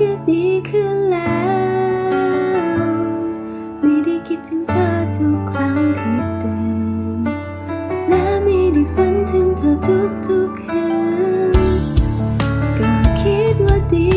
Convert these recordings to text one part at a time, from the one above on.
ก็ดีขึ้นแล้ว ไม่ได้คิดถึงเธอทุกครั้งที่ตื่น และไม่ได้ฝันถึงเธอทุกๆคืน ก็คิดว่าดี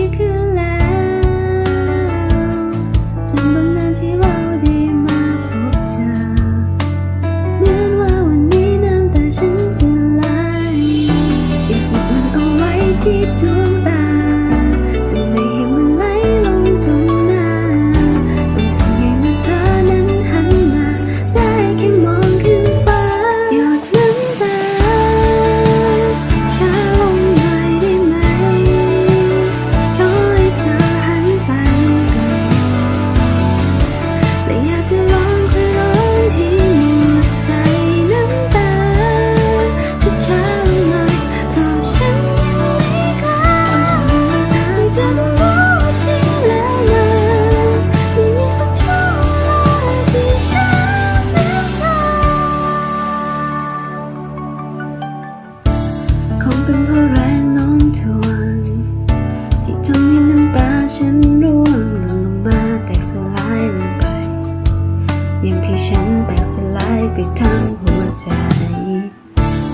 อย่างที่ฉันแตกสลายไปทั้งหัวใจ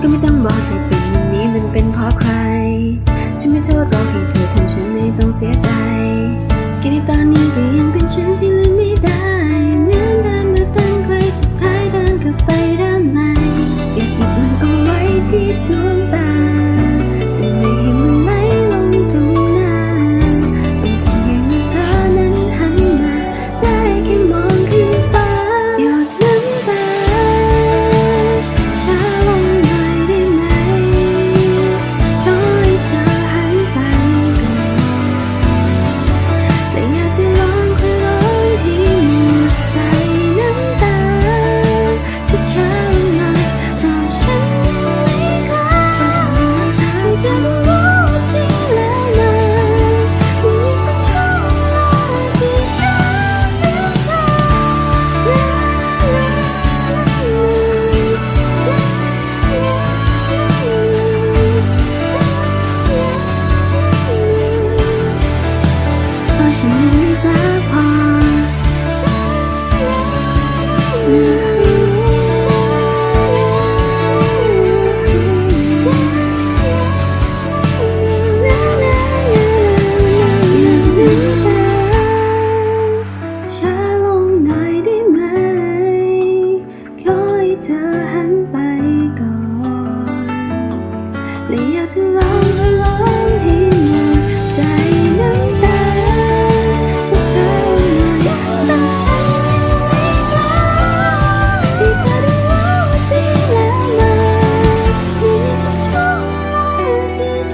ก็ไม่ต้องบอกเธอเป็นอย่างนี้มันเป็นเพราะใคร ฉันไม่โทษหรอกที่เธอทำฉันให้ต้องเสียใจ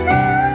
Christmas.